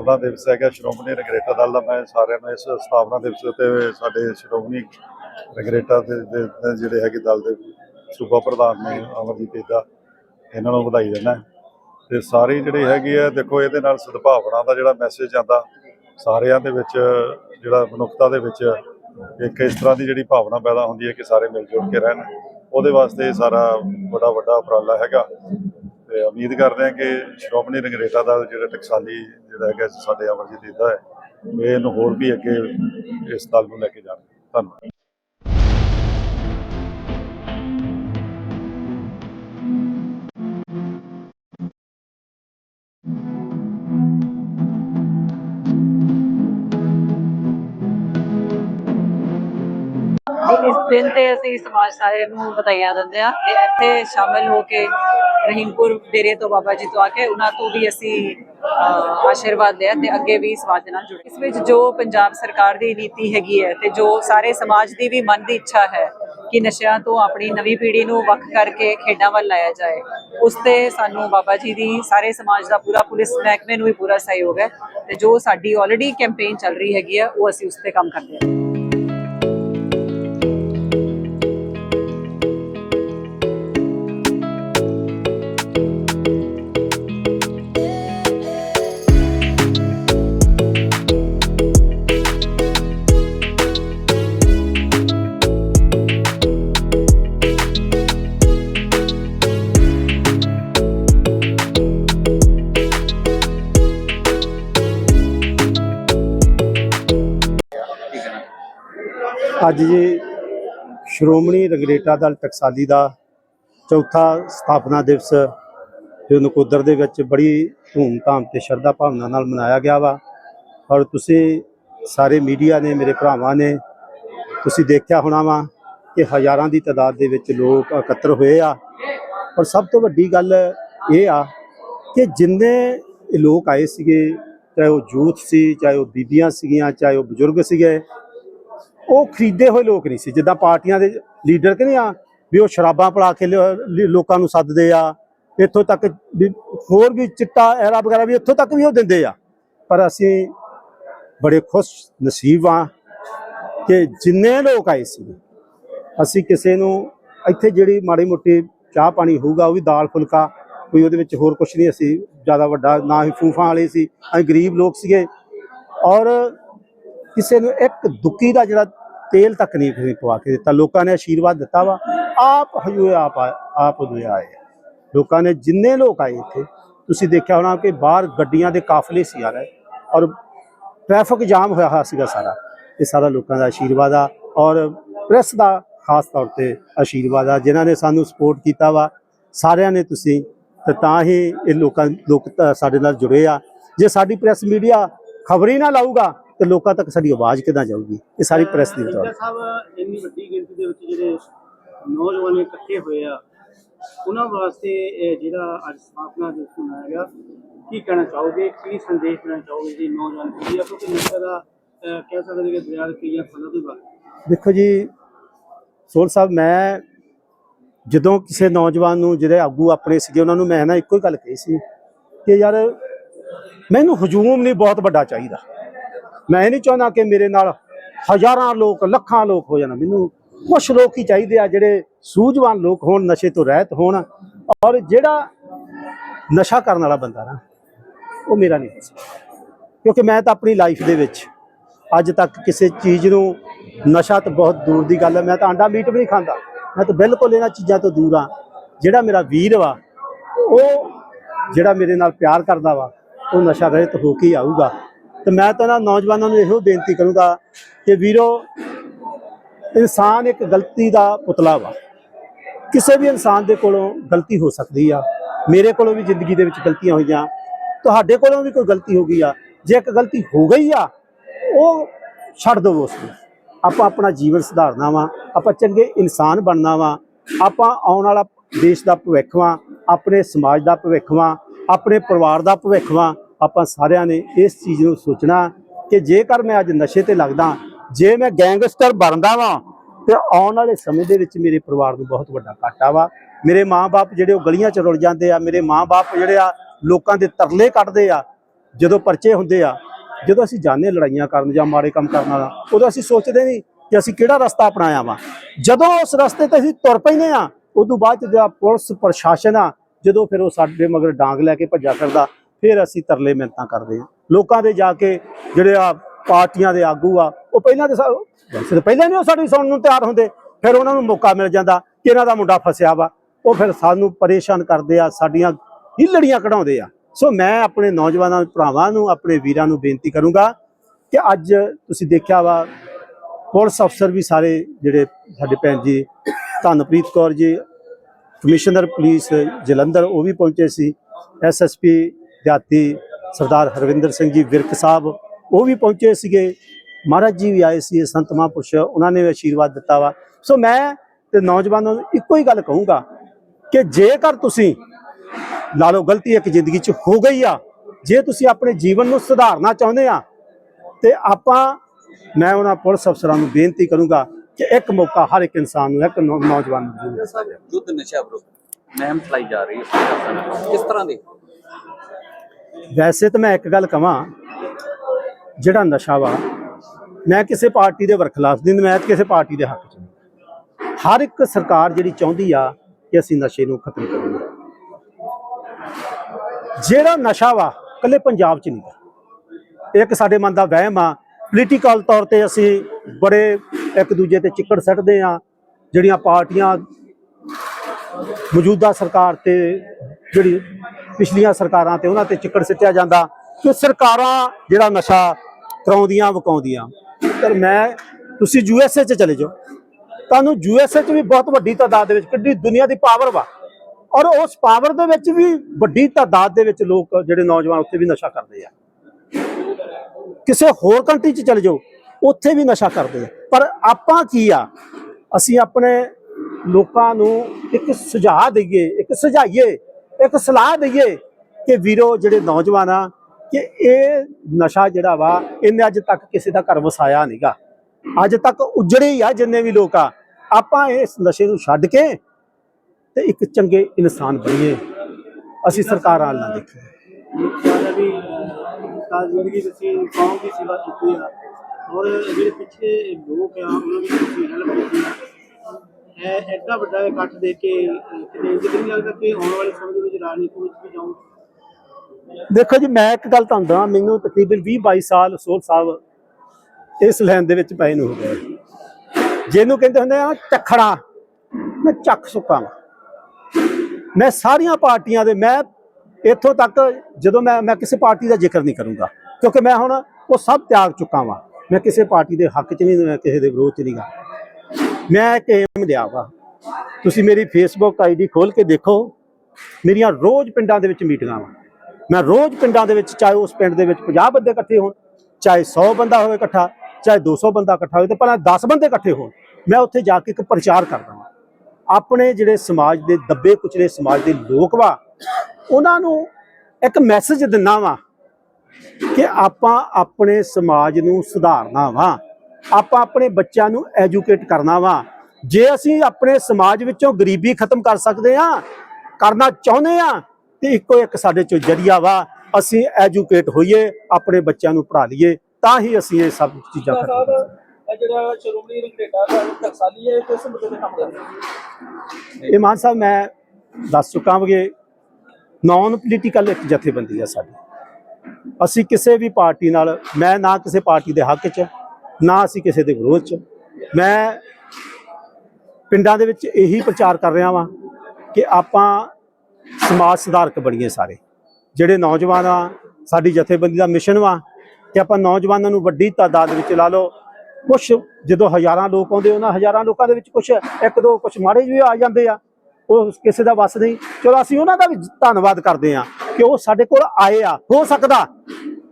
ਸਥਾਪਨਾ ਦਿਵਸ ਹੈਗਾ, ਸ਼੍ਰੋਮਣੀ ਰੰਗਰੇਟਾ ਦਲ ਦਾ, ਮੈਂ ਸਾਰਿਆਂ ਨੂੰ ਇਸ ਸਥਾਪਨਾ ਦਿਵਸ ਤੇ ਸਾਡੇ ਸ਼੍ਰੋਮਣੀ ਰੰਗਰੇਟਾ ਦੇ ਜਿਹੜੇ ਹੈਗੇ ਦਲ ਦੇ ਸੂਬਾ ਪ੍ਰਧਾਨ ਨੇ, ਅਮਰਜੀਤ ਏਦਾ, ਇਹਨਾਂ ਨੂੰ ਵਧਾਈ ਦਿੰਦਾ। ਤੇ ਸਾਰੇ ਜਿਹੜੇ ਹੈਗੇ ਆ, ਦੇਖੋ ਇਹਦੇ ਨਾਲ ਸਦਭਾਵਨਾ ਦਾ ਜਿਹੜਾ ਮੈਸੇਜ ਆਂਦਾ ਸਾਰਿਆਂ ਦੇ ਵਿੱਚ ਜਿਹੜਾ ਮਨੁੱਖਤਾ ਦੇ ਵਿੱਚ ਇੱਕ ਇਸ ਤਰ੍ਹਾਂ ਦੀ ਜਿਹੜੀ ਭਾਵਨਾ ਪੈਦਾ ਹੁੰਦੀ ਹੈ ਕਿ ਸਾਰੇ ਮਿਲ ਜੁਲ ਕੇ ਰਹਿਣ। ਉਹਦੇ ਵਾਸਤੇ ਸਾਰਾ ਬੜਾ ਵੱਡਾ ਉਪਰਾਲਾ ਹੈਗਾ। ਤੇ ਉਮੀਦ ਕਰਦੇ ਹਾਂ ਕਿ ਸ਼੍ਰੋਮਣੀ ਰੰਗਰੇਟਾ ਦਾ ਜਿਹੜਾ ਟਕਸਾਲੀ ਜਿਹੜਾ ਹੈਗਾ, ਸਾਡੇ ਅਮਰਜੀਤ ਏਦਾ ਹੈ, ਇਹ ਇਹਨੂੰ ਹੋਰ ਵੀ ਅੱਗੇ ਇਸ ਤਲ ਨੂੰ ਲੈ ਕੇ ਜਾਣ ਧੰਨਵਾਦ। ਦਿਨ ਤੇ ਅਸੀਂ ਸਮਾਜ ਸਾਰੇ ਨੂੰ ਵਧਾਈਆਂ ਦਿੰਦੇ ਆ ਤੇ ਇੱਥੇ ਸ਼ਾਮਿਲ ਹੋ ਕੇ ਰਹੀਮਪੁਰ ਡੇਰੇ ਤੋਂ ਬਾਬਾ ਜੀ ਤੋਂ ਆ ਕੇ ਉਹਨਾਂ ਤੋਂ ਵੀ ਅਸੀਂ ਆਸ਼ੀਰਵਾਦ ਲਿਆ ਤੇ ਅੱਗੇ ਵੀ ਸਮਾਜ ਦੇ ਨਾਲ ਜੁੜੇ। ਇਸ ਵਿੱਚ ਜੋ ਪੰਜਾਬ ਸਰਕਾਰ ਦੀ ਨੀਤੀ ਹੈਗੀ ਹੈ ਤੇ ਜੋ ਸਾਰੇ ਸਮਾਜ ਦੀ ਵੀ ਮਨ ਦੀ ਇੱਛਾ ਹੈ ਕਿ ਨਸ਼ਿਆਂ ਤੋਂ ਆਪਣੀ ਨਵੀਂ ਪੀੜ੍ਹੀ ਨੂੰ ਵੱਖ ਕਰਕੇ ਖੇਡਾਂ ਵੱਲ ਲਾਇਆ ਜਾਏ, ਉਸ ਤੇ ਸਾਨੂੰ ਬਾਬਾ ਜੀ ਦੀ ਸਾਰੇ ਸਮਾਜ ਦਾ ਪੂਰਾ ਪੁਲਿਸ ਮਹਿਕਮੇ ਨੂੰ ਵੀ ਪੂਰਾ ਸਹਿਯੋਗ ਹੈ ਤੇ ਜੋ ਸਾਡੀ ਆਲਰੇਡੀ ਕੈਂਪੇਨ ਚੱਲ ਰਹੀ ਹੈਗੀ ਹੈ, ਉਹ ਅਸੀਂ ਉਸ ਤੇ ਕੰਮ ਕਰਦੇ ਹਾਂ। ਅੱਜ ਜੀ ਸ਼੍ਰੋਮਣੀ ਰੰਗਰੇਟਾ ਦਲ ਟਕਸਾਲੀ ਦਾ ਚੌਥਾ ਸਥਾਪਨਾ ਦਿਵਸ, ਜੋ ਨਕੋਦਰ ਦੇ ਵਿੱਚ ਬੜੀ ਧੂਮ-ਧਾਮ ਤੇ ਸ਼ਰਧਾ ਭਾਵਨਾ ਨਾਲ ਮਨਾਇਆ ਗਿਆ ਵਾ। ਔਰ ਤੁਸੀਂ ਸਾਰੇ ਮੀਡੀਆ ਨੇ, ਮੇਰੇ ਭਰਾਵਾਂ ਨੇ, ਤੁਸੀਂ ਦੇਖਿਆ ਹੋਣਾ ਵਾ ਕਿ ਹਜ਼ਾਰਾਂ ਦੀ ਤਾਦਾਦ ਦੇ ਵਿੱਚ ਲੋਕ ਇਕੱਤਰ ਹੋਏ ਆ। ਔਰ ਸਭ ਤੋਂ ਵੱਡੀ ਗੱਲ ਇਹ ਆ ਕਿ ਜਿੰਨੇ ਲੋਕ ਆਏ ਸੀਗੇ, ਚਾਹੇ ਉਹ ਯੂਥ ਸੀ, ਚਾਹੇ ਉਹ ਬੀਬੀਆਂ ਸੀਗੀਆਂ, ਚਾਹੇ ਉਹ ਬਜ਼ੁਰਗ ਸੀਗੇ ਉਹ ਖਰੀਦੇ ਹੋਏ ਲੋਕ ਨਹੀਂ ਸੀ। ਜਿੱਦਾਂ ਪਾਰਟੀਆਂ ਦੇ ਲੀਡਰ ਕਹਿੰਦੇ ਆ, ਵੀ ਉਹ ਸ਼ਰਾਬਾਂ ਪਿਲਾ ਕੇ ਲਿਆ- ਲੋਕਾਂ ਨੂੰ ਸੱਦਦੇ ਆ, ਇੱਥੋਂ ਤੱਕ ਵੀ ਹੋਰ ਵੀ ਚਿੱਟਾ ਐਰਾ ਵਗੈਰਾ ਵੀ ਇੱਥੋਂ ਤੱਕ ਵੀ ਉਹ ਦਿੰਦੇ ਆ। ਪਰ ਅਸੀਂ ਬੜੇ ਖੁਸ਼ ਨਸੀਬ ਆ ਕਿ ਜਿੰਨੇ ਲੋਕ ਆਏ ਸੀ, ਅਸੀਂ ਕਿਸੇ ਨੂੰ ਇੱਥੇ ਜਿਹੜੀ ਮਾੜੀ ਮੋਟੀ ਚਾਹ ਪਾਣੀ ਹੋਊਗਾ, ਉਹ ਵੀ ਦਾਲ ਫੁਲਕਾ ਕੋਈ ਉਹਦੇ ਵਿੱਚ ਹੋਰ ਕੁਝ ਨਹੀਂ, ਅਸੀਂ ਜ਼ਿਆਦਾ ਵੱਡਾ ਨਾ ਹੀ ਫੂਫਾਂ ਵਾਲੇ ਸੀ, ਅਸੀਂ ਗਰੀਬ ਲੋਕ ਸੀਗੇ। ਔਰ ਕਿਸੇ ਨੂੰ ਇੱਕ ਦੁੱਕੀ ਦਾ ਜਿਹੜਾ ਤੇਲ ਤੱਕ ਨਹੀਂ ਕਿਸੇ ਪਵਾ ਕੇ ਦਿੱਤਾ। ਲੋਕਾਂ ਨੇ ਆਸ਼ੀਰਵਾਦ ਦਿੱਤਾ ਵਾ। ਆਪ ਹਯੂ ਆਪ ਆ- ਆਪ ਹੋਏ ਆਏ ਲੋਕਾਂ ਨੇ ਜਿੰਨੇ ਲੋਕ ਆਏ ਇੱਥੇ, ਤੁਸੀਂ ਦੇਖਿਆ ਹੋਣਾ ਕਿ ਬਾਹਰ ਗੱਡੀਆਂ ਦੇ ਕਾਫਲੇ ਸੀ ਆ ਰਹੇ ਔਰ ਟ੍ਰੈਫਿਕ ਜਾਮ ਹੋਇਆ ਹੋਇਆ ਸੀਗਾ ਸਾਰਾ। ਇਹ ਸਾਰਾ ਲੋਕਾਂ ਦਾ ਆਸ਼ੀਰਵਾਦ ਆ ਔਰ ਪ੍ਰੈਸ ਦਾ ਖਾਸ ਤੌਰ ਤੇ ਆਸ਼ੀਰਵਾਦ ਆ। ਜਿਨ੍ਹਾਂ ਨੇ ਸਾਨੂੰ ਸਪੋਰਟ ਕੀਤਾ ਵਾ, ਸਾਰਿਆਂ ਨੇ ਤੁਸੀਂ ਤੇ ਤਾਂ ਹੀ ਇਹ ਲੋਕਾਂ ਲੋਕ ਸਾਡੇ ਨਾਲ ਜੁੜੇ ਆ। ਜੇ ਸਾਡੀ ਪ੍ਰੈਸ ਮੀਡੀਆ ਖਬਰ ਹੀ ਨਾ ਲਾਊਗਾ ਤੇ ਲੋਕਾਂ ਤੱਕ ਸਾਡੀ ਆਵਾਜ਼ ਕਿੱਦਾਂ ਜਾਊਗੀ? ਇਹ ਸਾਰੀ ਪ੍ਰੈਸ ਦੀ ਬਦੌਲਤ ਸਾਹਿਬ ਇੰਨੀ ਵੱਡੀ ਗਿਣਤੀ ਦੇ ਵਿੱਚ ਜਿਹੜੇ ਨੌਜਵਾਨ ਇਕੱਠੇ ਹੋਏ ਆ ਉਹਨਾਂ ਵਾਸਤੇ ਜਿਹੜਾ ਅੱਜ ਸਥਾਪਨਾ ਦਿਵਸ ਮਨਾਇਆ ਗਿਆ ਕੀ ਕਹਿਣਾ ਚਾਹੋਗੇ? ਕੀ ਸੰਦੇਸ਼ ਦੇਣਾ ਚਾਹੋਗੇ ਜੀ ਨੌਜਵਾਨ ਪੀੜ੍ਹੀ ਆ ਕਿਉਂਕਿ ਨਸ਼ਾ ਦਾ ਕਹਿ ਸਕਦੇ ਕਿ ਦਰਿਆ ਦੇ ਕਈਆਂ ਫਲਾਂ ਤੋਂ ਬਾਅਦ ਦੇਖੋ ਜੀ ਸੋਲ ਸਾਹਿਬ ਮੈਂ ਜਦੋਂ ਕਿਸੇ ਨੌਜਵਾਨ ਨੂੰ ਜਿਹੜੇ ਆਗੂ ਆਪਣੇ ਸੀਗੇ ਉਹਨਾਂ ਨੂੰ ਮੈਂ ਨਾ ਇੱਕੋ ਹੀ ਗੱਲ ਕਹੀ ਸੀ ਕਿ ਯਾਰ ਮੈਨੂੰ ਹਜੂਮ ਨਹੀਂ ਬਹੁਤ ਵੱਡਾ ਚਾਹੀਦਾ। ਮੈਂ ਇਹ ਨਹੀਂ ਚਾਹੁੰਦਾ ਕਿ ਮੇਰੇ ਨਾਲ ਹਜ਼ਾਰਾਂ ਲੋਕ, ਲੱਖਾਂ ਲੋਕ ਹੋ ਜਾਣ। ਮੈਨੂੰ ਕੁਝ ਲੋਕ ਹੀ ਚਾਹੀਦੇ ਆ ਜਿਹੜੇ ਸੂਝਵਾਨ ਲੋਕ ਹੋਣ, ਨਸ਼ੇ ਤੋਂ ਰਹਿਤ ਹੋਣ ਔਰ ਜਿਹੜਾ ਨਸ਼ਾ ਕਰਨ ਵਾਲਾ ਬੰਦਾ ਨਾ, ਉਹ ਮੇਰਾ ਨਹੀਂ ਕਿਉਂਕਿ ਮੈਂ ਤਾਂ ਆਪਣੀ ਲਾਈਫ ਦੇ ਵਿੱਚ ਅੱਜ ਤੱਕ ਕਿਸੇ ਚੀਜ਼ ਨੂੰ ਨਸ਼ਾ ਤਾਂ ਬਹੁਤ ਦੂਰ ਦੀ ਗੱਲ ਹੈ। ਮੈਂ ਤਾਂ ਆਂਡਾ ਮੀਟ ਵੀ ਨਹੀਂ ਖਾਂਦਾ। ਮੈਂ ਤਾਂ ਬਿਲਕੁਲ ਇਹਨਾਂ ਚੀਜ਼ਾਂ ਤੋਂ ਦੂਰ ਆ ਜਿਹੜਾ ਮੇਰਾ ਵੀਰ ਵਾ, ਉਹ ਜਿਹੜਾ ਮੇਰੇ ਨਾਲ ਪਿਆਰ ਕਰਦਾ ਵਾ, ਉਹ ਨਸ਼ਾ ਰਹਿਤ ਹੋ ਕੇ ਹੀ ਆਊਗਾ। ਤੇ ਮੈਂ ਤਾਂ ਨਾ ਨੌਜਵਾਨਾਂ ਨੂੰ ਇਹੋ ਬੇਨਤੀ ਕਰੂੰਗਾ ਕਿ ਵੀਰੋ, ਇਨਸਾਨ ਇੱਕ ਗਲਤੀ ਦਾ ਪੁਤਲਾ ਵਾ। ਕਿਸੇ ਵੀ ਇਨਸਾਨ ਦੇ ਕੋਲੋਂ ਗਲਤੀ ਹੋ ਸਕਦੀ ਆ। ਮੇਰੇ ਕੋਲੋਂ ਵੀ ਜ਼ਿੰਦਗੀ ਦੇ ਵਿੱਚ ਗਲਤੀਆਂ ਹੋਈਆਂ। ਤੁਹਾਡੇ ਕੋਲੋਂ ਵੀ ਕੋਈ ਗਲਤੀ ਹੋ ਗਈ ਆ। ਜੇ ਇੱਕ ਗਲਤੀ ਹੋ ਗਈ ਆ, ਉਹ ਛੱਡ ਦਿਓ ਉਸ ਨੂੰ ਆਪਾਂ ਆਪਣਾ ਜੀਵਨ ਸੁਧਾਰਨਾ ਵਾ। ਆਪਾਂ ਚੰਗੇ ਇਨਸਾਨ ਬਣਨਾ ਵਾ। ਆਪਾਂ ਆਉਣ ਵਾਲਾ ਦੇਸ਼ ਦਾ ਭਵਿੱਖ ਵਾ। ਆਪਣੇ ਸਮਾਜ ਦਾ ਭਵਿੱਖ ਵਾ। ਆਪਣੇ ਪਰਿਵਾਰ ਦਾ ਭਵਿੱਖ ਵਾ। ਆਪਾਂ ਸਾਰਿਆਂ ਨੇ ਇਸ ਚੀਜ਼ ਨੂੰ ਸੋਚਣਾ ਕਿ ਜੇਕਰ ਮੈਂ ਅੱਜ ਨਸ਼ੇ ਤੇ ਲੱਗਦਾ, ਜੇ ਮੈਂ ਗੈਂਗਸਟਰ ਬਣਦਾ ਵਾਂ, ਤੇ ਆਉਣ ਵਾਲੇ ਸਮੇਂ ਦੇ ਵਿੱਚ ਮੇਰੇ ਪਰਿਵਾਰ ਨੂੰ ਬਹੁਤ ਵੱਡਾ ਘਾਟਾ ਵਾ। ਮੇਰੇ ਮਾਪੇ ਜਿਹੜੇ ਉਹ ਗਲੀਆਂ 'ਚ ਰੁਲ ਜਾਂਦੇ ਆ, ਮੇਰੇ ਮਾਪੇ ਜਿਹੜੇ ਆ ਲੋਕਾਂ ਦੇ ਤਰਲੇ ਕੱਢਦੇ ਆ, ਜਦੋਂ ਪਰਚੇ ਹੁੰਦੇ ਆ, ਜਦੋਂ ਅਸੀਂ ਜਾਣੇ ਲੜਾਈਆਂ ਕਰਨ ਜਾਂ ਮਾੜੇ ਕੰਮ ਕਰਨ ਵਾਲਾ, ਉਦੋਂ ਅਸੀਂ ਸੋਚਦੇ ਨਹੀਂ ਕਿ ਅਸੀਂ ਕਿਹੜਾ ਰਸਤਾ ਅਪਣਾਇਆ ਵਾ। ਜਦੋਂ ਉਸ ਰਸਤੇ ਤੇ ਅਸੀਂ ਤੁਰ ਪੈਂਦੇ ਆ, ਉਦੋਂ ਬਾਅਦ ਚ ਜਿਹੜਾ ਪੁਲਿਸ, ਪ੍ਰਸ਼ਾਸਨ ਆ, ਜਦੋਂ ਫਿਰ ਉਹ ਸਾਡੇ ਮਗਰ ਡਾਂਗ ਲੈ ਕੇ ਭੱਜਾ ਕਰਦਾ ਫਿਰ ਅਸੀਂ ਤਰਲੇ ਮਿੰਤਾਂ ਕਰਦੇ ਆ ਲੋਕਾਂ ਦੇ ਜਾ ਕੇ ਜਿਹੜੇ ਆ ਪਾਰਟੀਆਂ ਦੇ ਆਗੂ ਆ ਉਹ ਪਹਿਲਾਂ ਤੇ ਸਾ- ਵੈਸੇ ਤਾਂ ਪਹਿਲਾਂ ਨਹੀਂ ਉਹ ਸਾਡੀ ਸੁਣਨ ਨੂੰ ਤਿਆਰ ਹੁੰਦੇ ਫਿਰ ਉਹਨਾਂ ਨੂੰ ਮੌਕਾ ਮਿਲ ਜਾਂਦਾ ਕਿ ਇਹਨਾਂ ਦਾ ਮੁੰਡਾ ਫਸਿਆ ਵਾ। ਉਹ ਫਿਰ ਸਾਨੂੰ ਪਰੇਸ਼ਾਨ ਕਰਦੇ ਆ ਸਾਡੀਆਂ ਹਿੱਲੜੀਆਂ ਕਢਾਉਂਦੇ ਆ। ਸੋ ਮੈਂ ਆਪਣੇ ਨੌਜਵਾਨਾਂ ਭਰਾਵਾਂ ਨੂੰ ਆਪਣੇ ਵੀਰਾਂ ਨੂੰ ਬੇਨਤੀ ਕਰੂੰਗਾ ਕਿ ਅੱਜ ਤੁਸੀਂ ਦੇਖਿਆ ਵਾ ਪੁਲਿਸ ਅਫਸਰ ਵੀ ਸਾਰੇ ਜਿਹੜੇ ਸਾਡੇ ਭੈਣ ਜੀ ਧਨਪ੍ਰੀਤ ਕੌਰ ਜੀ ਕਮਿਸ਼ਨਰ ਪੁਲਿਸ ਜਲੰਧਰ ਉਹ ਵੀ ਪਹੁੰਚੇ ਸੀ। ਐਸਐਸਪੀ ਦਿਹਾਤੀ ਸਰਦਾਰ ਹਰਵਿੰਦਰ ਸਿੰਘ ਜੀ ਵਿਰਕ ਸਾਹਿਬ, ਉਹ ਵੀ ਪਹੁੰਚੇ ਸੀਗੇ। ਮਹਾਰਾਜ ਜੀ ਵੀ ਆਏ ਸੀ ਸੰਤ ਮਹਾਂਪੁਰਸ਼, ਉਹਨਾਂ ਨੇ ਵੀ ਆਸ਼ੀਰਵਾਦ ਦਿੱਤਾ ਵਾ। ਸੋ ਮੈਂ ਤੇ ਨੌਜਵਾਨਾਂ ਨੂੰ ਇੱਕੋ ਹੀ ਗੱਲ ਕਹੂੰਗਾ ਕਿ ਜੇਕਰ ਤੁਸੀਂ ਲਾ ਲਓ ਗਲਤੀ ਇੱਕ ਜ਼ਿੰਦਗੀ 'ਚ ਹੋ ਗਈ ਆ, ਜੇ ਤੁਸੀਂ ਆਪਣੇ ਜੀਵਨ ਨੂੰ ਸੁਧਾਰਨਾ ਚਾਹੁੰਦੇ ਆ, ਤੇ ਆਪਾਂ, ਮੈਂ ਉਹਨਾਂ ਪੁਲਿਸ ਅਫਸਰਾਂ ਨੂੰ ਬੇਨਤੀ ਕਰੂੰਗਾ ਕਿ ਇੱਕ ਮੌਕਾ ਹਰ ਇੱਕ ਇਨਸਾਨ ਨੂੰ, ਇੱਕ ਨੌਜਵਾਨ ਨੂੰ ਯੁੱਧ ਨਸ਼ਾ ਵਿਰੁੱਧ ਮੁਹਿੰਮ ਚਲਾਈ ਜਾ ਰਹੀ ਹੈ। ਕਿਸ ਤਰ੍ਹਾਂ ਦੀ ਵੈਸੇ ਤਾਂ ਮੈਂ ਇੱਕ ਗੱਲ ਕਵਾਂ, ਜਿਹੜਾ ਨਸ਼ਾ ਵਾ, ਮੈਂ ਕਿਸੇ ਪਾਰਟੀ ਦੇ ਵਰਖਲਾਫ ਨਹੀਂ, ਮੈਂ ਕਿਸੇ ਪਾਰਟੀ ਦੇ ਹੱਕ 'ਚ ਹਰ ਇੱਕ ਸਰਕਾਰ ਜਿਹੜੀ ਚਾਹੁੰਦੀ ਆ ਕਿ ਅਸੀਂ ਨਸ਼ੇ ਨੂੰ ਖਤਮ ਕਰੀਏ ਜਿਹੜਾ ਨਸ਼ਾ ਵਾ ਕੱਲੇ ਪੰਜਾਬ 'ਚ ਨਹੀਂ ਗਾ। ਇੱਕ ਸਾਡੇ ਮਨ ਦਾ ਵਹਿਮ ਆ ਪੋਲੀਟੀਕਲ ਤੌਰ ਤੇ ਅਸੀਂ ਬੜੇ ਇੱਕ ਦੂਜੇ ਤੇ ਚਿੱਕੜ ਸੱਟਦੇ ਆ, ਜਿਹੜੀਆਂ ਪਾਰਟੀਆਂ ਮੌਜੂਦਾ ਸਰਕਾਰ ਤੇ ਜਿਹੜੀ ਪਿਛਲੀਆਂ ਸਰਕਾਰਾਂ ਤੇ ਉਹਨਾਂ ਤੇ ਚਿੱਕੜ ਸਿੱਟਿਆ ਜਾਂਦਾ ਕਿ ਸਰਕਾਰਾਂ ਜਿਹੜਾ ਨਸ਼ਾ ਕਰਾਉਂਦੀਆਂ, ਵਕਾਉਂਦੀਆਂ। ਪਰ ਮੈਂ, ਤੁਸੀਂ ਯੂਐਸਏ 'ਚ ਚਲੇ ਜਾਓ। ਤੁਹਾਨੂੰ ਯੂਐਸਏ 'ਚ ਵੀ ਬਹੁਤ ਵੱਡੀ ਤਾਦਾਦ ਦੇ ਵਿੱਚ, ਕਿੱਡੀ ਦੁਨੀਆ ਦੀ ਪਾਵਰ ਵਾ। ਔਰ ਉਸ ਪਾਵਰ ਦੇ ਵਿੱਚ ਵੀ ਵੱਡੀ ਤਾਦਾਦ ਦੇ ਵਿੱਚ ਲੋਕ ਜਿਹੜੇ ਨੌਜਵਾਨ ਉੱਥੇ ਵੀ ਨਸ਼ਾ ਕਰਦੇ ਆ। ਕਿਸੇ ਹੋਰ ਕੰਟਰੀ 'ਚ ਚਲੇ ਜਾਓ, ਉੱਥੇ ਵੀ ਨਸ਼ਾ ਕਰਦੇ ਆ। ਪਰ ਆਪਾਂ ਕੀ ਆ? ਅਸੀਂ ਆਪਣੇ ਲੋਕਾਂ ਨੂੰ ਇੱਕ ਸੁਝਾਅ ਦਈਏ, ਇੱਕ ਸੁਝਾਈਏ ਇੱਕ ਸਲਾਹ ਦਈਏ ਕਿ ਵੀਰੋ, ਜਿਹੜੇ ਨੌਜਵਾਨ ਆ, ਕਿ ਇਹ ਨਸ਼ਾ ਜਿਹੜਾ ਵਾ, ਇਹਨੇ ਅੱਜ ਤੱਕ ਕਿਸੇ ਦਾ ਘਰ ਵਸਾਇਆ ਨਹੀਂਗਾ ਅੱਜ ਤੱਕ ਉਜੜੇ ਹੀ ਆ ਜਿੰਨੇ ਵੀ ਲੋਕ ਆ। ਆਪਾਂ ਇਸ ਨਸ਼ੇ ਨੂੰ ਛੱਡ ਕੇ ਤੇ ਇੱਕ ਚੰਗੇ ਇਨਸਾਨ ਬਣੀਏ। ਅਸੀਂ ਸਰਕਾਰਾਂ ਨਾਲ ਦੇਖੀਏ। ਜ਼ਿੰਦਗੀ ਵਿੱਚ ਕੌਮ ਦੀ ਸੇਵਾ ਕੀਤੀ ਆ ਔਰ ਜਿਹੜੇ ਪਿੱਛੇ ਲੋਕ ਆ ਉਹਨਾਂ ਦੀ ਤੁਸੀਂ ਹੈਲਪ ਕੀਤੀ ਆ ਐਡਾ ਵੱਡਾ ਇਕੱਠ ਦੇ ਕੇ, ਕਿਤੇ ਇੰਜ ਲੱਗਦਾ ਕਿ ਆਉਣ ਵਾਲੇ ਸਮੇਂ ਦੇ ਵਿੱਚ ਰਾਜਨੀਤੀ ਵਿੱਚ ਵੀ ਜਾਊਂ। ਦੇਖੋ ਜੀ, ਮੈਂ ਇੱਕ ਗੱਲ ਤੁਹਾਨੂੰ ਦੱਸਾਂ, ਮੈਨੂੰ ਤਕਰੀਬਨ 20 22 ਸਾਲ, ਸੋਲ ਸਾਹਿਬ ਇਸ ਲਾਈਨ ਦੇ ਵਿੱਚ ਪਏ ਨੂੰ ਹੋ ਗਏ। ਜਿਹਨੂੰ ਕਹਿੰਦੇ ਹੁੰਦੇ ਆ ਚੱਖੜਾ, ਮੈਂ ਚੱਖ ਸੁੱਕਾ ਵਾਂ। ਮੈਂ ਸਾਰੀਆਂ ਪਾਰਟੀਆਂ ਦੇ, ਮੈਂ ਇੱਥੋਂ ਤੱਕ ਜਦੋਂ ਮੈਂ ਮੈਂ ਕਿਸੇ ਪਾਰਟੀ ਦਾ ਜ਼ਿਕਰ ਨਹੀਂ ਕਰੂੰਗਾ, ਕਿਉਂਕਿ ਮੈਂ ਹੁਣ ਉਹ ਸਭ ਤਿਆਗ ਚੁੱਕਾ ਵਾਂ। ਮੈਂ ਕਿਸੇ ਪਾਰਟੀ ਦੇ ਹੱਕ 'ਚ ਨਹੀਂ, ਮੈਂ ਕਿਸੇ ਦੇ ਵਿਰੋਧ 'ਚ ਨਹੀਂ ਗਾ। ਮੈਂ ਇੱਕ ਏਮ ਲਿਆ ਵਾ। ਤੁਸੀਂ ਮੇਰੀ ਫੇਸਬੁੱਕ ਆਈਡੀ ਖੋਲ ਕੇ ਦੇਖੋ। ਮੇਰੀਆਂ ਰੋਜ਼ ਪਿੰਡਾਂ ਦੇ ਵਿੱਚ ਮੀਟਿੰਗਾਂ ਵਾ। ਮੈਂ ਰੋਜ਼ ਪਿੰਡਾਂ ਦੇ ਵਿੱਚ ਚਾਹੇ ਉਸ ਪਿੰਡ ਦੇ ਵਿੱਚ 50 ਬੰਦੇ ਇਕੱਠੇ ਹੋਣ, ਚਾਹੇ 100 ਬੰਦਾ ਹੋਵੇ ਇਕੱਠਾ, ਚਾਹੇ 200 ਬੰਦਾ ਇਕੱਠਾ ਹੋਵੇ ਤੇ ਪਹਿਲਾਂ 10 ਬੰਦੇ ਇਕੱਠੇ ਹੋਣ। ਮੈਂ ਉੱਥੇ ਜਾ ਕੇ ਇੱਕ ਪ੍ਰਚਾਰ ਕਰਦਾ ਹਾਂ ਆਪਣੇ ਜਿਹੜੇ ਸਮਾਜ ਦੇ ਦੱਬੇ ਕੁਚਲੇ ਸਮਾਜ ਦੇ ਲੋਕ ਵਾ, ਉਹਨਾਂ ਨੂੰ ਇੱਕ ਮੈਸੇਜ ਦਿੰਨਾ ਵਾ ਕਿ ਆਪਾਂ ਆਪਣੇ ਸਮਾਜ ਨੂੰ ਸੁਧਾਰਨਾ ਵਾ। ਆਪਾਂ ਆਪਣੇ ਬੱਚਿਆਂ ਨੂੰ ਐਜੂਕੇਟ ਕਰਨਾ ਵਾ। ਜੇ ਅਸੀਂ ਆਪਣੇ ਸਮਾਜ ਵਿੱਚੋਂ ਗਰੀਬੀ ਖਤਮ ਕਰ ਸਕਦੇ ਆ ਕਰਨਾ ਚਾਹੁੰਦੇ ਆ ਤੇ ਇੱਕੋ ਇੱਕ ਸਾਡੇ ਚੋਂ ਜਰੀਆ ਵਾ। ਅਸੀਂ ਐਜੂਕੇਟ ਹੋਈਏ ਆਪਣੇ ਬੱਚਿਆਂ ਨੂੰ ਪੜ੍ਹਾ ਲਈਏ ਤਾਂ ਹੀ ਅਸੀਂ ਇਹ ਸਭ ਚੀਜ਼ਾਂ ਕਰ ਸਕਦੇ ਜਿਹੜਾ ਸ਼੍ਰੋਮਣੀ ਰੰਗਰੇਟਾ ਦਾ ਟਕਸਾਲੀ ਹੈ ਕਿਸ ਮੁੱਦੇ ਤੇ ਕੰਮ ਕਰ ਰਿਹਾ ਇਹ ਮਾਨ ਸਾਹਿਬ ਮੈਂ ਦੱਸ ਚੁੱਕਾ ਹਾਂ ਨਾਨ ਪੋਲੀਟੀਕਲ ਇੱਕ ਜਥੇਬੰਦੀ ਆ ਸਾਡੀ। ਅਸੀਂ ਕਿਸੇ ਵੀ ਪਾਰਟੀ ਨਾਲ ਮੈਂ ਨਾ ਕਿਸੇ ਪਾਰਟੀ ਦੇ ਹੱਕ 'ਚ ਨਾ ਅਸੀਂ ਕਿਸੇ ਦੇ ਵਿਰੋਧ 'ਚ। ਮੈਂ ਪਿੰਡਾਂ ਦੇ ਵਿੱਚ ਇਹੀ ਪ੍ਰਚਾਰ ਕਰ ਰਿਹਾ ਵਾਂ ਕਿ ਆਪਾਂ ਸਮਾਜ ਸੁਧਾਰਕ ਬਣੀਏ ਸਾਰੇ। ਜਿਹੜੇ ਨੌਜਵਾਨ ਆ, ਸਾਡੀ ਜਥੇਬੰਦੀ ਦਾ ਮਿਸ਼ਨ ਵਾ ਕਿ ਆਪਾਂ ਨੌਜਵਾਨਾਂ ਨੂੰ ਵੱਡੀ ਤਾਦਾਦ ਵਿੱਚ ਲਾ ਲਓ। ਕੁਛ ਜਦੋਂ ਹਜ਼ਾਰਾਂ ਲੋਕ ਆਉਂਦੇ, ਉਹਨਾਂ ਹਜ਼ਾਰਾਂ ਲੋਕਾਂ ਦੇ ਵਿੱਚ ਕੁਛ, ਇੱਕ ਦੋ ਕੁਛ ਮਾੜੇ ਵੀ ਆ ਜਾਂਦੇ ਆ। ਉਹ ਕਿਸੇ ਦਾ ਵਸ ਨਹੀਂ। ਚਲੋ, ਅਸੀਂ ਉਹਨਾਂ ਦਾ ਵੀ ਧੰਨਵਾਦ ਕਰਦੇ ਆ ਕਿ ਉਹ ਸਾਡੇ ਕੋਲ ਆਏ ਆ। ਹੋ ਸਕਦਾ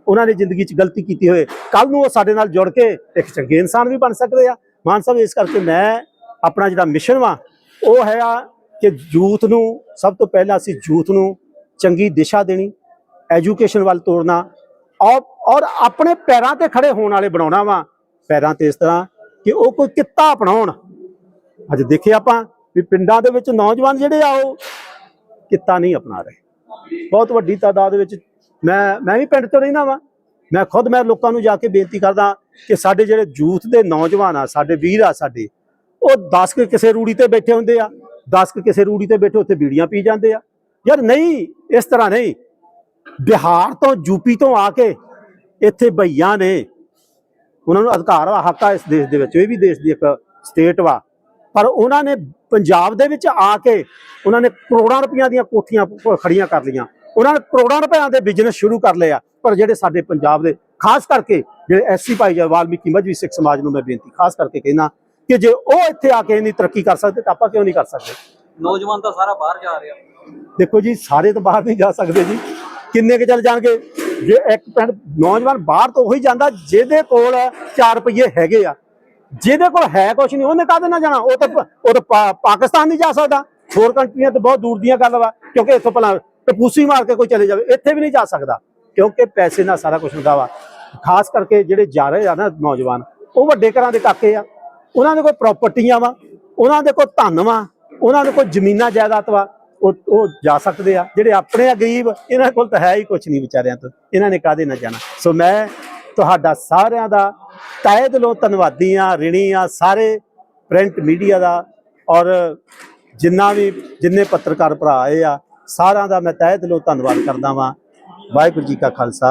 ਉਹਨਾਂ ਨੇ ਜ਼ਿੰਦਗੀ 'ਚ ਗਲਤੀ ਕੀਤੀ ਹੋਏ। ਕੱਲ ਨੂੰ ਉਹ ਸਾਡੇ ਨਾਲ ਜੁੜ ਕੇ ਇੱਕ ਚੰਗੇ ਇਨਸਾਨ ਵੀ ਬਣ ਸਕਦੇ ਆ। ਮਾਨ ਸਾਹਿਬ, ਇਸ ਕਰਕੇ ਮੈਂ ਆਪਣਾ ਜਿਹੜਾ ਮਿਸ਼ਨ ਵਾ, ਉਹ ਹੈ ਆ ਕਿ ਯੂਥ ਨੂੰ ਸਭ ਤੋਂ ਪਹਿਲਾਂ ਅਸੀਂ ਯੂਥ ਨੂੰ ਚੰਗੀ ਦਿਸ਼ਾ ਦੇਣੀ ਐਜੂਕੇਸ਼ਨ ਵੱਲ ਤੋੜਨਾ, ਔਰ ਔਰ ਆਪਣੇ ਪੈਰਾਂ ਤੇ ਖੜੇ ਹੋਣ ਵਾਲੇ ਬਣਾਉਣਾ ਵਾ। ਪੈਰਾਂ ਤੇ ਇਸ ਤਰ੍ਹਾਂ ਕਿ ਉਹ ਕੋਈ ਕਿੱਤਾ ਅਪਣਾਉਣ। ਅੱਜ ਦੇਖਿਆ ਆਪਾਂ ਵੀ ਪਿੰਡਾਂ ਦੇ ਵਿੱਚ ਨੌਜਵਾਨ ਜਿਹੜੇ ਆ, ਉਹ ਕਿੱਤਾ ਨਹੀਂ ਅਪਣਾ ਰਹੇ। ਬਹੁਤ ਵੱਡੀ ਤਾਦਾਦ ਵਿੱਚ ਮੈਂ ਮੈਂ ਵੀ ਪਿੰਡ ਤੋਂ ਰਹਿੰਦਾ ਵਾਂ। ਮੈਂ ਖੁਦ, ਮੈਂ ਲੋਕਾਂ ਨੂੰ ਜਾ ਕੇ ਬੇਨਤੀ ਕਰਦਾ ਕਿ ਸਾਡੇ ਜਿਹੜੇ ਯੂਥ ਦੇ ਨੌਜਵਾਨ ਆ, ਸਾਡੇ ਵੀਰ ਆ ਸਾਡੇ, ਉਹ 10 ਕੁ ਕਿਸੇ ਰੂੜੀ ਤੇ ਬੈਠੇ ਹੁੰਦੇ ਆ 10 ਕੁ ਕਿਸੇ ਰੂੜੀ ਤੇ ਬੈਠੇ ਉੱਥੇ ਬੀੜੀਆਂ ਪੀ ਜਾਂਦੇ ਆ। ਯਾਰ ਨਹੀਂ, ਇਸ ਤਰ੍ਹਾਂ ਨਹੀਂ। ਬਿਹਾਰ ਤੋਂ ਯੂਪੀ ਤੋਂ ਆ ਕੇ ਇੱਥੇ ਭਈਆਂ ਨੇ, ਉਹਨਾਂ ਨੂੰ ਅਧਿਕਾਰ ਵਾ ਹੱਕ ਆ ਇਸ ਦੇਸ਼ ਦੇ ਵਿੱਚ, ਇਹ ਵੀ ਦੇਸ਼ ਦੀ ਇੱਕ ਸਟੇਟ ਵਾ। ਪਰ ਉਹਨਾਂ ਨੇ ਪੰਜਾਬ ਦੇ ਵਿੱਚ ਆ ਕੇ ਉਹਨਾਂ ਨੇ ਕਰੋੜਾਂ ਰੁਪਈਆ ਦੀਆਂ ਕੋਠੀਆਂ ਖੜੀਆਂ ਕਰ ਲਈਆਂ। ਉਹਨਾਂ ਨੇ ਕਰੋੜਾਂ ਰੁਪਈਆਂ ਦੇ ਬਿਜ਼ਨਸ ਸ਼ੁਰੂ ਕਰ ਲਿਆ ਪਰ ਜਿਹੜੇ ਸਾਡੇ ਪੰਜਾਬ ਦੇ ਖਾਸ ਕਰਕੇ ਜਿਹੜੇ ਐਸਸੀ ਭਾਈਚਾਰਾ ਵਾਲਮੀਕੀ ਮਜਬੀ ਸਿੱਖ ਸਮਾਜ ਨੂੰ ਮੈਂ ਬੇਨਤੀ ਖਾਸ ਕਰਕੇ ਕਹਿਣਾ ਕਿ ਜੇ ਉਹ ਇੱਥੇ ਆ ਕੇ ਇੰਨੀ ਤਰੱਕੀ ਕਰ ਸਕਦੇ ਤਾਂ ਆਪਾਂ ਕਿਉਂ ਨਹੀਂ ਕਰ ਸਕਦੇ? ਨੌਜਵਾਨ ਤਾਂ ਸਾਰਾ ਬਾਹਰ ਜਾ ਰਿਹਾ। ਦੇਖੋ ਜੀ ਸਾਰੇ ਤਾਂ ਬਾਹਰ ਨਹੀਂ ਜਾ ਸਕਦੇ ਜੀ। ਕਿੰਨੇ ਕੁ ਚੱਲ ਜਾਣਗੇ? ਜੇ ਇੱਕ ਪਿੰਡ ਨੌਜਵਾਨ ਬਾਹਰ ਤੋਂ ਉਹੀ ਜਾਂਦਾ ਜਿਹਦੇ ਕੋਲ 4 ਰੁਪਏ ਹੈਗੇ ਆ ਜਿਹਦੇ ਕੋਲ ਹੈ ਕੁਛ ਨਹੀਂ ਉਹਨੇ ਕਾਹਦੇ ਨਾਲ ਜਾਣਾ? ਉਹ ਤਾਂ ਉਹ ਤਾਂ ਪਾਕਿਸਤਾਨ ਨਹੀਂ ਜਾ ਸਕਦਾ। ਹੋਰ ਕੰਟਰੀਆਂ ਤੇ ਬਹੁਤ ਦੂਰ ਦੀਆਂ ਗੱਲ ਵਾ ਕਿਉਂਕਿ ਇੱਥੋਂ ਪਹਿਲਾਂ ਟਪੂਸੀ ਮਾਰ ਕੇ ਕੋਈ ਚਲੇ ਜਾਵੇ, ਇੱਥੇ ਵੀ ਨਹੀਂ ਜਾ ਸਕਦਾ, ਕਿਉਂਕਿ ਪੈਸੇ ਨਾਲ ਸਾਰਾ ਕੁਝ ਹੁੰਦਾ ਵਾ। ਖਾਸ ਕਰਕੇ ਜਿਹੜੇ ਜਾ ਰਹੇ ਆ ਨਾ ਨੌਜਵਾਨ, ਉਹ ਵੱਡੇ ਘਰਾਂ ਦੇ ਕਾਕੇ ਆ। ਉਹਨਾਂ ਦੇ ਕੋਲ ਪ੍ਰਾਪਰਟੀਆਂ ਵਾ, ਉਹਨਾਂ ਦੇ ਕੋਲ ਧਨ ਵਾ, ਉਹਨਾਂ ਦੇ ਕੋਲ ਜ਼ਮੀਨਾਂ ਜਾਇਦਾਦ ਵਾ, ਉਹ ਉਹ ਜਾ ਸਕਦੇ ਆ। ਜਿਹੜੇ ਆਪਣੇ ਆ ਗਰੀਬ, ਇਹਨਾਂ ਕੋਲ ਤਾਂ ਹੈ ਹੀ ਕੁਝ ਨਹੀਂ ਵਿਚਾਰਿਆਂ ਤੋਂ। ਇਹਨਾਂ ਨੇ ਕਾਹਦੇ ਨਾ ਜਾਣਾ? ਸੋ ਮੈਂ ਤੁਹਾਡਾ ਸਾਰਿਆਂ ਦਾ ਤਹਿ ਦਿਲੋਂ ਧੰਨਵਾਦੀ ਆ, ਰਿਣੀ ਆ, ਸਾਰੇ ਪ੍ਰਿੰਟ ਮੀਡੀਆ ਦਾ, ਔਰ ਜਿੰਨਾ ਵੀ, ਜਿੰਨੇ ਪੱਤਰਕਾਰ ਭਰਾ ਆਏ ਆ ਸਾਰਿਆਂ ਦਾ ਮੈਂ ਤਹਿ ਦਿਲੋਂ ਧੰਨਵਾਦ ਕਰਦਾ ਵਾਂ। ਵਾਹਿਗੁਰੂ ਜੀ ਕਾ ਖਾਲਸਾ,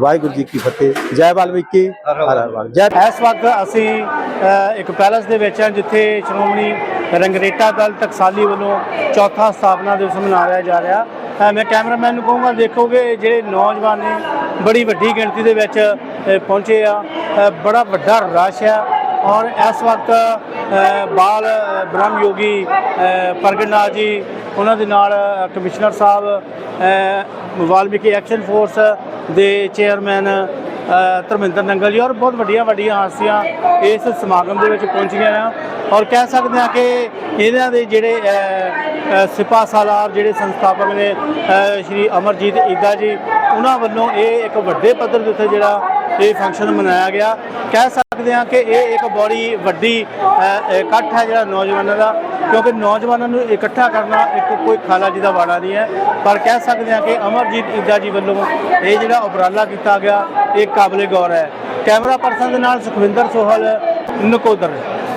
ਵਾਹਿਗੁਰੂ ਜੀ ਕੀ ਫਤਿਹ। ਜੈ ਵਾਲਮੀਕੀ ਜੈ ਇਸ ਵਕਤ ਅਸੀਂ ਇੱਕ ਪੈਲਸ ਦੇ ਵਿੱਚ ਹਾਂ ਜਿੱਥੇ ਸ਼੍ਰੋਮਣੀ ਰੰਗਰੇਟਾ ਦਲ ਟਕਸਾਲੀ ਵੱਲੋਂ ਚੌਥਾ ਸਥਾਪਨਾ ਦਿਵਸ ਮਨਾਇਆ ਜਾ ਰਿਹਾ। ਮੈਂ ਕੈਮਰਾਮੈਨ ਨੂੰ ਕਹੂੰਗਾ ਦੇਖੋਗੇ ਜਿਹੜੇ ਨੌਜਵਾਨ ਨੇ, ਬੜੀ ਵੱਡੀ ਗਿਣਤੀ ਦੇ ਵਿੱਚ ਪਹੁੰਚੇ ਆ। ਬੜਾ ਵੱਡਾ ਰਸ਼ ਆ ਔਰ ਇਸ ਵਕਤ ਬਾਲ ਅ, ਬ੍ਰਹਮ ਯੋਗੀ ਪ੍ਰਗਟਨਾਥ ਜੀ ਉਹਨਾਂ ਦੇ ਨਾਲ ਕਮਿਸ਼ਨਰ ਸਾਹਿਬ ਵਾਲਮੀਕੀ ਐਕਸ਼ਨ ਫੋਰਸ ਦੇ ਚੇਅਰਮੈਨ ਧਰਮਿੰਦਰ ਨੰਗਲ ਜੀ ਔਰ ਬਹੁਤ ਵੱਡੀਆਂ ਵੱਡੀਆਂ ਹਾਸੀਆਂ ਇਸ ਸਮਾਗਮ ਦੇ ਵਿੱਚ ਪਹੁੰਚੀਆਂ ਆ। ਔਰ ਕਹਿ ਸਕਦੇ ਆ ਕਿ ਇਹਨਾਂ ਦੇ ਜਿਹੜੇ ਅ, ਸਾਲਾਰ ਜਿਹੜੇ ਸੰਸਥਾਪਕ ਨੇ ਸ਼੍ਰੀ ਅਮਰਜੀਤ ਈਦਾ ਜੀ ਉਹਨਾਂ ਵੱਲੋਂ ਇਹ ਇੱਕ ਵੱਡੇ ਪੱਧਰ ਦੇ ਉੱਤੇ ਜਿਹੜਾ ਇਹ ਫੰਕਸ਼ਨ ਮਨਾਇਆ ਗਿਆ। ਕਹਿ ਸਕਦੇ ਹਾਂ ਕਿ ਇਹ ਇੱਕ ਬੜੀ ਵੱਡੀ ਇਕੱਠ ਹੈ ਜਿਹੜਾ ਨੌਜਵਾਨਾਂ ਦਾ, ਕਿਉਂਕਿ ਨੌਜਵਾਨਾਂ ਨੂੰ ਇਕੱਠਾ ਕਰਨਾ ਇੱਕ ਕੋਈ ਖਾਲਾ ਜੀ ਦਾ ਵਾੜਾ ਨਹੀਂ ਹੈ। ਪਰ ਕਹਿ ਸਕਦੇ ਹਾਂ ਕਿ ਅਮਰਜੀਤ ਈਦਾ ਜੀ ਵੱਲੋਂ ਇਹ ਜਿਹੜਾ ਉਪਰਾਲਾ ਕੀਤਾ ਗਿਆ, ਇਹ ਕਾਬਲੇ ਗੌਰ ਹੈ। ਕੈਮਰਾ ਪਰਸਨ ਦੇ ਨਾਲ ਸੁਖਵਿੰਦਰ ਸੋਹਲ, ਨਕੋਦਰ।